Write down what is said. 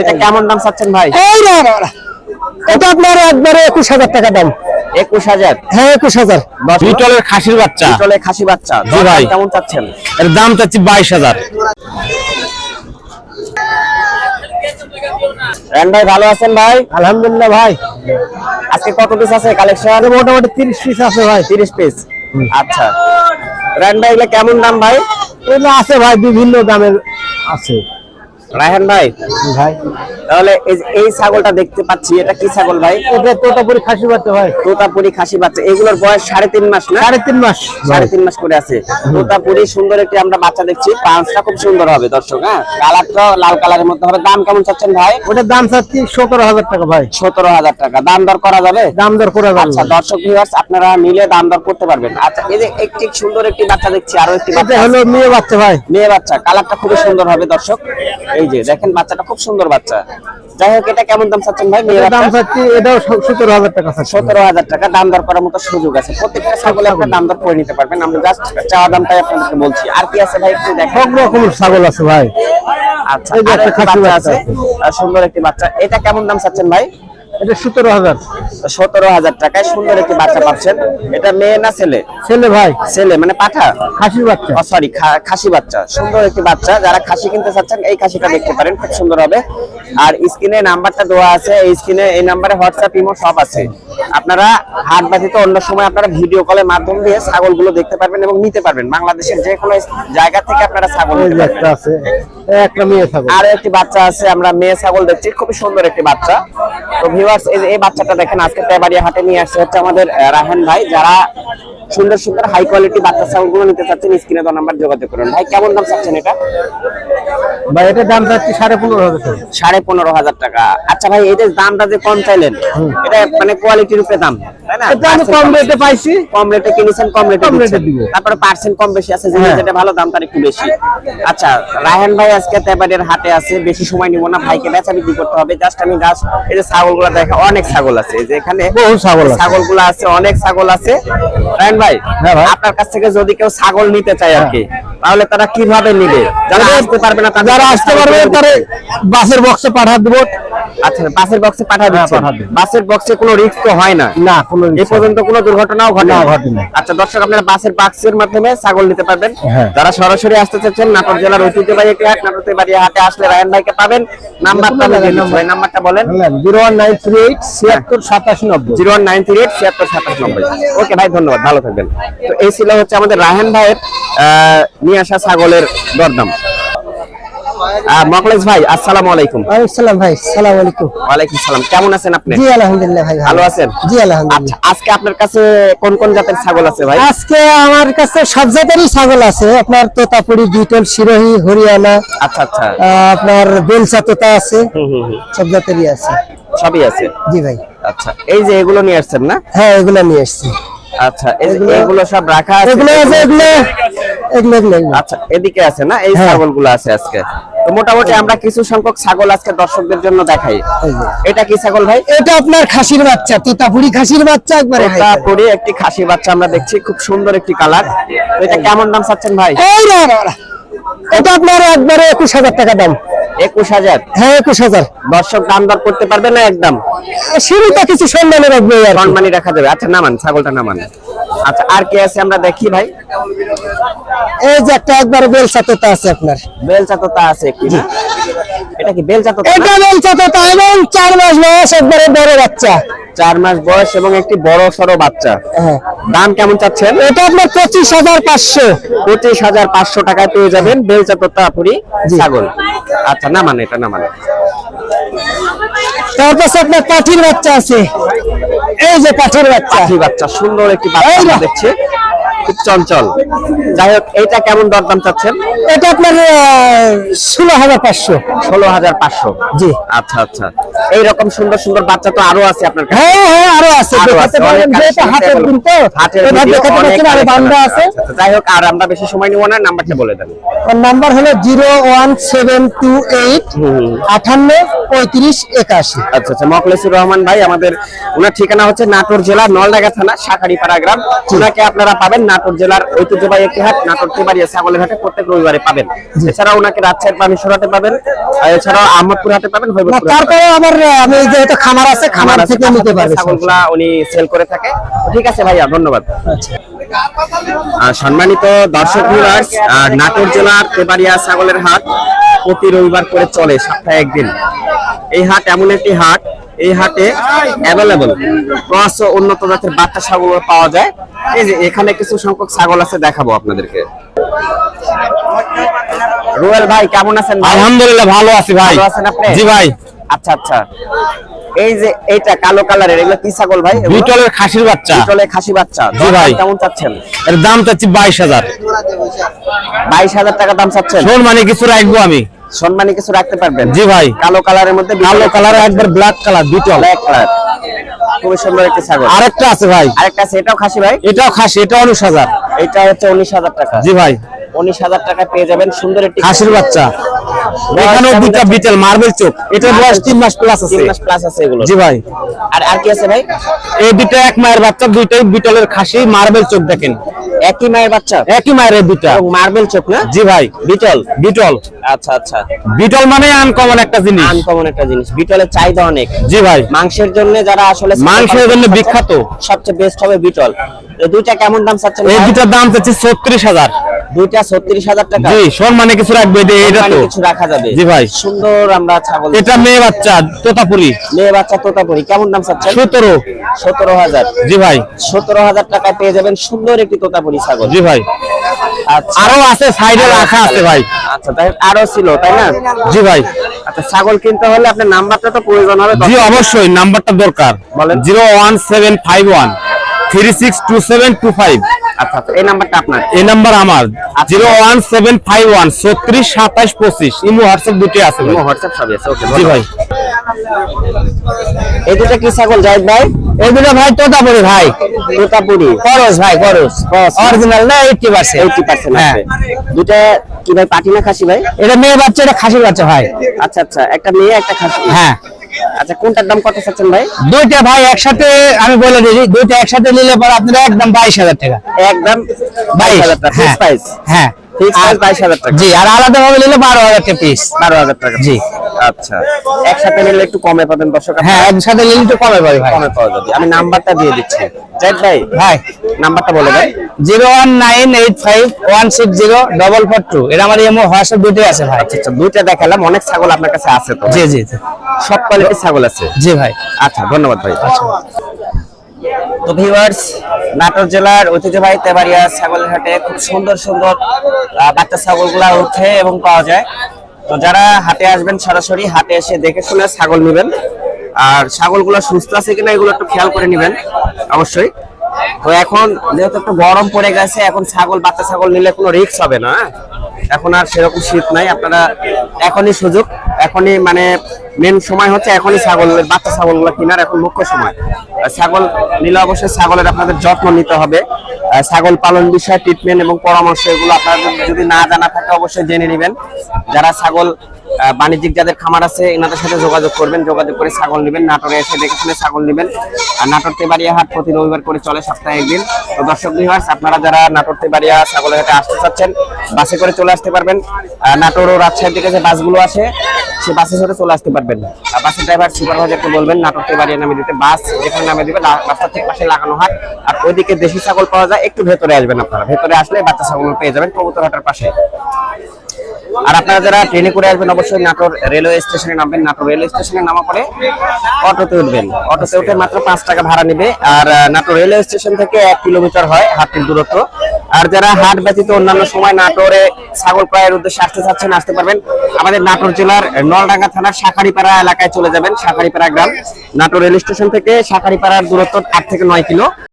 এটা কেমন দাম চাচ্ছেন ভাই? এই রে। এটা আপনার একবারে একুশ হাজার টাকা দাম। একুশ হাজার? হ্যাঁ একুশ হাজার। বিটলের খাসির বাচ্চা। চলে খাসি বাচ্চা। জি ভাই। কেমন চাচ্ছেন? এর দাম চাচ্ছি বাইশ হাজার। ভাই ভালো আছেন ভাই? আলহামদুলিল্লাহ ভাই। আজকে কত পিস আছে কালেকশন মোটামুটি তিরিশ পিস আছে ভাই। তিরিশ পিস আচ্ছা। রায়হান ভাই এগুলো কেমন দাম ভাই? এগুলো আছে ভাই বিভিন্ন দামের আছে। রায়হান ভাই? ভাই। তাহলে এই ছাগলটা দেখতে পাচ্ছি এটা কি ছাগল ভাই? এটা তোতাপুরি খাসি বাচ্চা ভাই। তোতাপুরি খাসি বাচ্চা। এগুলোর বয়স সাড়ে তিন মাস না? সাড়ে তিন মাস সাড়ে তিন মাস করে আছে। তোতাপুরি সুন্দর একটি আমরা বাচ্চা দেখছি। পাঁচটা খুব সুন্দর হবে দর্শক হ্যাঁ? কালারটা লাল কালারের মধ্যে হবে। দাম কেমন চাচ্ছেন ভাই? ওটার দাম চাচ্ছি সতেরো হাজার টাকা ভাই। সতেরো হাজার টাকা। দাম দর করা যাবে? দাম দর করে আচ্ছা দর্শক ভিউয়ার্স আপনারা মিলে দাম দর করতে পারবেন। আচ্ছা এই যে একটি সুন্দর একটি বাচ্চা দেখছি আরও একটি বাচ্চা হলো মেয়ে বাচ্চা ভাই। মেয়ে বাচ্চা। কালারটা খুবই সুন্দর হবে দর্শক। এই যে দেখেন বাচ্চাটা খুব সুন্দর বাচ্চা। যাই হোক এটা কেমন দাম চাচ্ছেন ভাই? দাম চাচ্ছি এটাও সতেরো হাজার টাকা সতেরো হাজার টাকা দাম দর করার মতো সুযোগ আছে। প্রত্যেকটা ছাগলে আপনার দাম দর করে নিতে পারবেন। আমরা জাস্ট চাওয়া দামটাই আপনাদেরকে বলছি। আর কি আছে ভাই একটু দেখেন। সব রকমের ছাগল আছে ভাই। আচ্ছা এই যে একটা খাসি বাচ্চা আছে। আর সুন্দর একটি বাচ্চা। এটা কেমন দাম চাচ্ছেন ভাই? এটা সতেরো হাজার। সতেরো হাজার টাকায় সুন্দর একটি বাচ্চা পাচ্ছেন। এটা মেয়ে না ছেলে? ছেলে ভাই। ছেলে মানে পাঠা? খাসির বাচ্চা। সরি খাসি বাচ্চা। সুন্দর একটি বাচ্চা। যারা খাসি কিনতে চাচ্ছেন এই খাসিটা দেখতে পারেন খুব সুন্দর হবে। আর স্ক্রিনে নাম্বারটা দেওয়া আছে। এই স্ক্রিনে এই নাম্বারে হোয়াটসঅ্যাপ ইমো সব আছে। আপনারা হাট বাতিতে অন্য সময় আপনারা ভিডিও কলের মাধ্যম দিয়ে ছাগলগুলো দেখতে পারবেন এবং নিতে পারবেন। বাংলাদেশের যে কোনো জায়গা থেকে আপনারা ছাগল নিতে পারবেন। আরও একটি বাচ্চা আছে। আমরা মেয়ে ছাগল দেখছি। খুবই সুন্দর একটি বাচ্চা। তো ভিউয়ার্স এই বাচ্চাটা দেখেন, আজকে তেবাড়িয়া হাটে নিয়ে আসছে হচ্ছে আমাদের রাহান ভাই, যারা সুন্দর সুন্দর হাই কোয়ালিটি বাচ্চা ছাগলগুলো নিতে চাচ্ছেন স্ক্রিনে তো নাম্বার যোগাযোগ করুন। ভাই কেমন দাম চাচ্ছেন এটা? ভাই এটার দাম চাচ্ছি সাড়ে পনেরো হাজার টাকা। সাড়ে পনেরো হাজার টাকা। আচ্ছা ভাই এই যে দামটা যে কম চাইলেন এটা মানে কোয়ালিটির উপরে দাম তাই না? এটা কম রেটে পাইছি। কম রেটে কিনেছেন কম রেটে কম রেটে দিব। তারপরে পার্সেন্ট কম বেশি আছে যেটা হ্যাঁ। ভালো দাম তার একটু বেশি। আচ্ছা রায়হান ভাই আজকে তেবাড়ির হাটে আছে বেশি সময় নিব না ভাইকে বেচা বিক্রি করতে হবে। জাস্ট আমি জাস্ট এই যে ছাগলগুলো দেখা অনেক ছাগল আছে। এই যে এখানে বহু ছাগল আছে। ছাগলগুলো আছে অনেক ছাগল আছে। রায়হান ভাই হ্যাঁ ভাই। আপনার কাছ থেকে যদি কেউ ছাগল নিতে চায় আর কি তাহলে তারা কীভাবে নিবে? যারা আসতে পারবে না যারা আসতে পারবে তারা বাসের বক্সে পাঠা দেবো। আচ্ছা বাসের বক্সে পাঠা দিচ্ছেন। বাসের বক্সে কোনো রিস্ক তো হয় না? না কোনো এই পর্যন্ত কোনো দুর্ঘটনাও ঘটে না। আচ্ছা দর্শক আপনারা বাসের বাক্সের মাধ্যমে ছাগল নিতে পারবেন। হ্যাঁ। যারা সরাসরি আসতে চাচ্ছেন নাটোর জেলার ঐতিহ্যবাহী একটি হাট নাটোর বাড়ি হাটে আসলে রায়ন ভাইকে পাবেন। নাম্বারটা আমি ভাই নাম্বারটা বলেন। নব্বই। ওকে ভাই ধন্যবাদ। ভালো থাকবেন। তো এই ছিল হচ্ছে আমাদের রায়হান ভাইয়ের আহ, নিয়ে আসা ছাগলের দরদাম। মকলেশ ভাই আসসালামু আলাইকুম। আসসালাম ভাই সালাম আলাইকুম। ওয়ালাইকুম সালাম কেমন আছেন আপনি? জি আলহামদুলিল্লাহ ভাই ভালো। আছেন? জি আলহামদুলিল্লাহ। আচ্ছা আজকে আপনার কাছে কোন কোন জাতের ছাগল আছে ভাই? আজকে আমার কাছে সব জাতেরই ছাগল আছে। আপনার তোতাপুরি বিটল সিরোহি হরিয়ানা আচ্ছা আচ্ছা। আপনার বেলচা তোতা আছে। হুম হুম হুম। সব জাতেরই আছে। সবই আছে? জি ভাই। আচ্ছা এই যে এগুলো নিয়ে আসছেন না? হ্যাঁ এগুলো নিয়ে এসছি আচ্ছা এগুলো- সব রাখা আছে? এগুলো আছে এগুলো এগুলো এগুলো এগুলো। আচ্ছা এদিকে আছে না? এই হ্যাঁ। ছাগলগুলো আছে আজকে? তো মোটামুটি আমরা কিছু সংখ্যক ছাগল আজকে দর্শকদের জন্য দেখাই। এটা কি ছাগল ভাই? এটা আপনার খাসির বাচ্চা তোতাপুরি খাসির বাচ্চা একবারে এটা পরে একটি খাসি বাচ্চা আমরা দেখছি খুব সুন্দর একটি কালার। এটা কেমন দাম চাচ্ছেন ভাই? এই রে। এটা আপনার একবারে একুশ হাজার টাকা দাম। একুশ হাজার? হ্যাঁ একুশ হাজার। দর্শক দাম দর করতে পারবে না একদম? শুরুটা কিছু সম্মানে রাখবে। সম্মানী রাখা যাবে। আচ্ছা নামান ছাগলটা নামান। আচ্ছা আর কি আছে আমরা দেখি ভাই? এই যে একটা একবারে তোতা আছে আপনার। আছে না? এটা কি এটা তোতা এবং মাস বয়স একবারে বড় বাচ্চা। চার মাস বয়স এবং একটি বড় সড়ো বাচ্চা। হ্যাঁ। দাম কেমন চাচ্ছেন? এটা আপনার পঁচিশ হাজার পাঁচশো। পঁচিশ হাজার পাঁচশো টাকায় পেয়ে যাবেন বেলচা তোতাপুরি ছাগল। আচ্ছা না মানে এটা না মানে। তারপর আপনার পাঠির বাচ্চা আছে। এই যে পাথরের বাচ্চা। এই বাচ্চা সুন্দর একটি বাচ্চা দেখছি। খুব চঞ্চল। যাই হোক এইটা কেমন দরদাম চাচ্ছেন? এটা আপনার ষোলো হাজার পাঁচশো। ষোলো হাজার পাঁচশো। জি। আচ্ছা আচ্ছা। এইরকম সুন্দর সুন্দর বাচ্চা তো আরও আছে আপনার হ্যাঁ হ্যাঁ আরও আছে। দেখাতে পারেন অনেক হাতের দিন তো হাতের দেখাতে পাচ্ছেন আরও বান্দা আছে। আছে আচ্ছা, যাই হোক আর আমরা বেশি সময় নিব না নাম্বারটা বলে দেন। নাম্বার হলো zero one seven two eight আঠান্ন পঁয়ত্রিশ একাশি। আচ্ছা আচ্ছা মকলেসুর রহমান ভাই আমাদের ওনার ঠিকানা হচ্ছে নাটোর জেলা নলডাঙ্গা থানা শাখারিপাড়া গ্রাম। ওনাকে আপনারা পাবেন নাটোর জেলার ঐতিহ্যবাহী একটি হাট নাটোর তেবাড়িয়া ছাগলের হাটে প্রত্যেক রবিবারে পাবেন। এছাড়া ওনাকে রাজশাহীর পামিশোর হাটে পাবেন। আর এছাড়াও আহমদপুর হাটে পাবেন পাবেন। তারপরে আবার আমি যেহেতু খামার আছে খামার আমার থেকে নিতে পারবে ছাগলগুলা উনি সেল করে থাকে। ঠিক আছে ভাইয়া ধন্যবাদ। আর সম্মানিত দর্শক ভিউয়ার্স নাটোর জেলার তেবাড়িয়া ছাগলের হাট প্রতি রবিবার করে চলে সপ্তাহে একদিন। এই হাট এমন একটি হাট এই হাটে অ্যাভেলেবল ক্রস ও উন্নত জাতের বাচ্চা ছাগল পাওয়া যায়। এই যে এখানে কিছু সংখ্যক ছাগল আছে দেখাবো আপনাদেরকে। রুয়েল ভাই কেমন আছেন ভাই? আলহামদুলিল্লাহ ভালো আছি ভাই। ভালো আছেন আপনি? জি ভাই। আচ্ছা আচ্ছা। এই যে এইটা কালো কালারের এগুলো কি ছাগল ভাই? বিটলের খাসির বাচ্চা। বিটলে খাসি বাচ্চা। জি ভাই। কেমন চাচ্ছেন? এর দাম চাচ্ছি বাইশ হাজার। বাইশ হাজার টাকা দাম চাচ্ছেন? শোন মানে কিছু রাখব আমি। সম্মানী কিছু রাখতে পারবেন? জি ভাই। কালো কালারের মধ্যে কালো কালার একবার black colour Beetle black colour খুবই সুন্দর একটি ছাগল। আরেকটা আছে ভাই। আরেকটা আছে এটাও খাসি ভাই? এটাও খাসি এটা উনিশ হাজার। এটা হচ্ছে উনিশ হাজার টাকা। জি ভাই। উনিশ হাজার টাকা পেয়ে যাবেন সুন্দর একটি খাসির বাচ্চা। এখানেও দুইটা বিটেল মার্বেল চোখ। এটার বয়স তিন মাস প্লাস আছে। তিন মাস প্লাস আছে এগুলো। জি ভাই। আর আর কি আছে ভাই? এই দুইটা এক মায়ের বাচ্চা দুইটাই বিটলের খাসি মার্বেল চোখ দেখেন। একই মায়ের বাচ্চা? একই মায়ের দুইটা। মার্বেল চোখ না? জি ভাই। বিটল? বিটল। আচ্ছা আচ্ছা। বিটল মানে আনকমন একটা জিনিস। আনকমন একটা জিনিস। বিটলের চাহিদা অনেক। জি ভাই। মাংসের জন্য যারা আসলে মাংসের জন্য বিখ্যাত। সবচেয়ে বেস্ট হবে বিটল। দুইটা কেমন দাম চাচ্ছেন এই ভাই? দুটার দাম চাচ্ছি ছত্রিশ হাজার। দুইটা 36000 টাকা। মানে মানে যাবে। জি ভাই। সুন্দর আমরা ছাগল এটা মেয়ে বাচ্চা তোতাপুরি। মেয়ে বাচ্চা তোতাপুরি। কেমন দাম জি ভাই। পেয়ে যাবেন সুন্দর একটি তোতাপুরি ছাগল। জি ভাই। আচ্ছা। আরও আছে সাইডে রাখা আছে ভাই। আচ্ছা তাই আরও ছিল তাই না? জি ভাই। আচ্ছা ছাগল কিনতে হলে আপনার নাম্বারটা তো প্রয়োজন হবে জি অবশ্যই নাম্বারটা দরকার। বলেন। 01751 362725 আচ্ছা আচ্ছা, এই নাম্বারটা আপনার। নাম্বার আমার ইমো দুটি আছে ভাই। হোয়াটসঅ্যাপ সবই আছে ওকে জি ভাই। এই দুটো কি ছাগল জাহিদ ভাই? এই দুটো ভাই তোতাপুরি ভাই। তোতাপুরি। খরচ ভাই খরচ অরিজিনাল না হ্যাঁ। দুটা কি ভাই পাটি না খাসি ভাই? এটা মেয়ে বাচ্চা এটা খাসির বাচ্চা ভাই। আচ্ছা আচ্ছা একটা মেয়ে একটা খাসি। হ্যাঁ। আচ্ছা কোনটার দাম কত চাচ্ছেন ভাই? দুইটা ভাই একসাথে আমি বলে দিই দুইটা একসাথে নিলে পরে আপনার একদম বাইশ হাজার টাকা। একদম বাইশ হাজার টাকা ফিক্স হ্যাঁ প্রাইস হ্যাঁ। ফিক্স প্রাইস টাকা। জি আর আলাদা ভাবে নিলে বারো হাজার টাকা পিস বারো হাজার টাকা। জি। আচ্ছা। একসাথে নিলে একটু কমে পাবেন দর্শক হ্যাঁ একসাথে নিলে একটু কমে পাবে ভাই। কমে পাওয়া যাবে। আমি নাম্বারটা দিয়ে দিচ্ছি। জাহিদ ভাই ভাই। নাম্বারটা বলে দেন। Zero one nine eight five one six zero double four two এটা আমার এমও হোয়াটসঅ্যাপ দুটোই আছে ভাই। আচ্ছা দুইটা দেখালাম। অনেক ছাগল আপনার কাছে আছে তো জি জি। সব কোয়ালিটির ছাগল আছে? জি ভাই। আচ্ছা ধন্যবাদ ভাই। তো ভিউয়ার্স নাটোর জেলার ঐতিহ্যবাহী ছাগলের হাটে খুব সুন্দর সুন্দর বাচ্চা ছাগলগুলা উঠে এবং পাওয়া যায়। তো যারা হাটে আসবেন সরাসরি হাটে এসে দেখে শুনে ছাগল নেবেন। আর ছাগলগুলো সুস্থ আছে কিনা এগুলো একটু খেয়াল করে নেবেন অবশ্যই। তো এখন যেহেতু একটু গরম পড়ে গেছে, এখন ছাগল, বাচ্চা ছাগল নিলে কোনো রিস্ক হবে না হ্যাঁ? এখন আর সেরকম শীত নাই, আপনারা এখনই সুযোগ, এখনই মানে মেন সময় হচ্ছে এখনই ছাগলের বাচ্চা ছাগলগুলো কেনার এখন মুখ্য সময়। ছাগল নিলে অবশ্যই ছাগলের আপনাদের যত্ন নিতে হবে। ছাগল পালন বিষয় ট্রিটমেন্ট এবং পরামর্শ এগুলো আপনাদের যদি না জানা থাকে, অবশ্যই জেনে নেবেন। যারা ছাগল বাণিজ্যিক যাদের খামার আছে, এনাদের সাথে যোগাযোগ করবেন, যোগাযোগ করে ছাগল নেবেন, নাটোরে এসে দেখে শুনে ছাগল নেবেন। আর নাটোর তেবাড়িয়া হাট প্রতি রবিবার করে চলে সপ্তাহে একদিন। তো দর্শক ভিউয়ার্স আপনারা যারা নাটোর তেবাড়িয়া ছাগলের হাটে আসতে চাচ্ছেন, বাসে করে চলে আসতে পারবেন। নাটোর ও রাজশাহীর দিকে যে বাসগুলো আসে সে বাসে সাথে চলে আসতে পারবেন। বাসের ড্রাইভার সুপারভাইজারকে বলবেন, নাটোর তেবাড়িয়া নামে দিতে বাস যেখানে নামে দিবে রাস্তার ঠিক পাশে লাগানো হয় আর ওইদিকে দেশি ছাগল পাওয়া যায়, একটু ভেতরে আসবেন আপনারা। ভেতরে আসলে বাচ্চা ছাগল পেয়ে যাবেন কবুতর হাটের পাশে। আর আপনারা যারা ট্রেনে করে আসবেন, অবশ্যই নাটোর রেলওয়ে স্টেশনে নামবেন। নাটোর রেলওয়ে স্টেশনে নামা পরে অটোতে উঠবেন। অটোতে উঠে মাত্র পাঁচ টাকা ভাড়া নেবে। আর নাটোর রেলওয়ে স্টেশন থেকে এক কিলোমিটার হয় হাটের দূরত্ব। আর যারা হাট ব্যতীত অন্যান্য সময় নাটোরে ছাগল ক্রয়ের উদ্দেশ্যে আসতে চাচ্ছেন, আসতে পারবেন। আমাদের নাটোর জেলার নলডাঙ্গা থানার শাখারিপাড়া এলাকায় চলে যাবেন, শাখারিপাড়া গ্রাম। নাটোর রেল স্টেশন থেকে শাখারিপাড়ার দূরত্ব আট থেকে নয় কিলো।